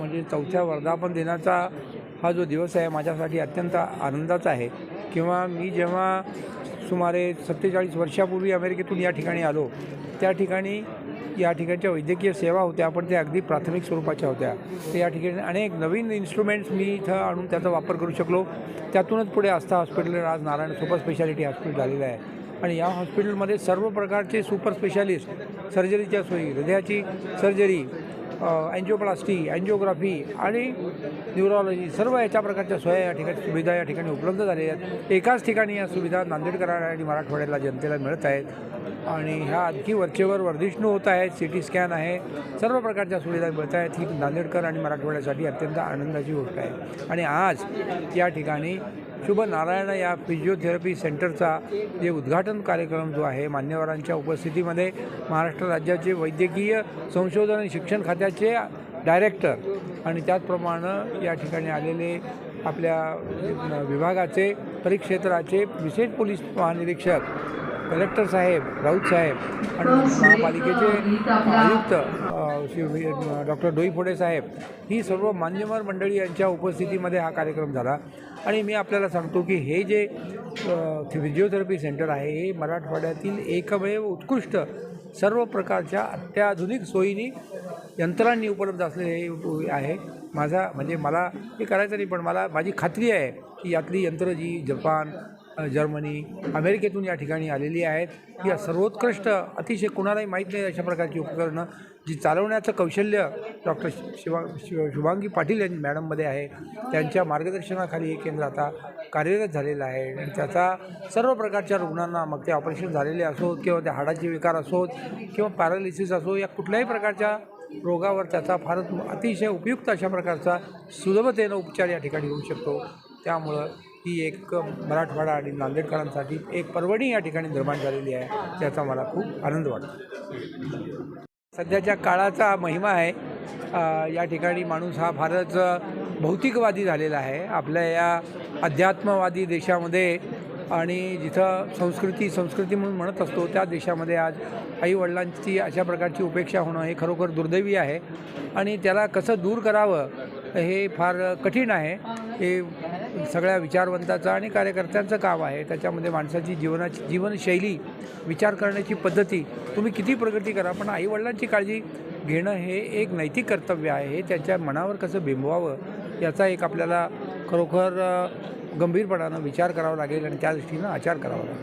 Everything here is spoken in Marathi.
म्हणजे चौथ्या वर्धापन दिनाचा हा जो दिवस आहे माझ्यासाठी अत्यंत आनंदाचा आहे. किंवा मी जेव्हा सुमारे सत्तेचाळीस वर्षापूर्वी अमेरिकेतून या ठिकाणी आलो त्या ठिकाणी या ठिकाणच्या वैद्यकीय सेवा होत्या पण त्या अगदी प्राथमिक स्वरूपाच्या होत्या. तर या ठिकाणी अनेक नवीन इन्स्ट्रुमेंट्स मी इथं आणून त्याचा वापर करू शकलो. त्यातूनच पुढे आस्था हॉस्पिटल आज नारायण सुपर स्पेशालिटी हॉस्पिटल झालेलं आहे. आणि या हॉस्पिटलमध्ये सर्व प्रकारचे सुपर स्पेशालिस्ट सर्जरीच्या सोयी हृदयाची सर्जरी अँजिओप्लास्टी अँजिओग्राफी आणि न्युरोलॉजी सर्व याच्या प्रकारच्या सोया या ठिकाणी सुविधा या ठिकाणी उपलब्ध झालेल्या आहेत. एकाच ठिकाणी या सुविधा नांदेडकर आणि मराठवाड्याला जनतेला मिळत आहेत. आणि ह्या आणखी वरचेवर वर्धिष्णू होत आहेत सी टी स्कॅन आहे सर्व प्रकारच्या सुविधा मिळत आहेत. ही नांदेडकर आणि मराठवाड्यासाठी अत्यंत आनंदाची गोष्ट आहे. आणि आज या ठिकाणी शुभ नारायण या फिजिओथेरपी सेंटरचा जे उद्घाटन कार्यक्रम जो आहे मान्यवरांच्या उपस्थितीमध्ये महाराष्ट्र राज्याचे वैद्यकीय संशोधन आणि शिक्षण खात्याचे डायरेक्टर आणि त्याचप्रमाणे या ठिकाणी आलेले आपल्या विभागाचे परिक्षेत्राचे विशेष पोलीस महानिरीक्षक कलेक्टर साहेब राऊत साहेब आणि महापालिकेचे आयुक्त श्री डॉक्टर डोईफोडे साहेब ही सर्व मान्यवर मंडळी यांच्या उपस्थितीमध्ये हा कार्यक्रम झाला. आणि मी आपल्याला सांगतो की हे जे फिजिओथेरपी सेंटर आहे हे मराठवाड्यातील एकमेव उत्कृष्ट सर्व प्रकारच्या अत्याधुनिक सोयीनी यंत्रांनी उपलब्ध असलेले हे आहे. माझा म्हणजे मला हे करायचं नाही पण मला माझी खात्री आहे की यातली यंत्र जी जपान जर्मनी अमेरिकेतून या ठिकाणी आलेली आहेत. या सर्वोत्कृष्ट अतिशय कुणालाही माहीत नाही अशा प्रकारची उपकरणं जी चालवण्याचं कौशल्य डॉक्टर शिवा शिव शुभांगी पाटील यांनी मॅडममध्ये आहे. त्यांच्या मार्गदर्शनाखाली हे केंद्र आता कार्यरत झालेलं आहे. आणि त्याचा सर्व प्रकारच्या रुग्णांना मग ते ऑपरेशन झालेले असोत किंवा त्या हाडाचे विकार असोत किंवा पॅरालिसिस असो या कुठल्याही प्रकारच्या रोगावर त्याचा फारच अतिशय उपयुक्त अशा प्रकारचा सुलभतेनं उपचार या ठिकाणी होऊ शकतो. त्यामुळं ही एक मराठवाडा आणि नांदेडकरांसाठी एक पर्वणी या ठिकाणी निर्माण झालेली आहे त्याचा मला खूप आनंद वाटतो. सध्याच्या काळाचा महिमा आहे. या ठिकाणी माणूस हा फारच भौतिकवादी झालेला आहे. आपल्या या अध्यात्मवादी देशामध्ये आणि जिथं संस्कृती संस्कृती म्हणून म्हणत असतो त्या देशामध्ये आज आईवडिलांची अशा प्रकारची उपेक्षा होणं हे खरोखर दुर्दैवी आहे. आणि त्याला कसं दूर करावं हे फार कठीण आहे. हे सगळ्या विचारवंताचं आणि कार्यकर्त्यांचं काम आहे. त्याच्यामध्ये माणसाची जीवनाची जीवनशैली विचार करण्याची पद्धती तुम्ही किती प्रगती करा पण आईवडिलांची काळजी घेणं हे एक नैतिक कर्तव्य आहे. हे त्यांच्या मनावर कसं बिंबवावं याचा एक आपल्याला खरोखर गंभीरपणानं विचार करावा लागेल आणि त्या दृष्टीनं आचार करावा लागेल.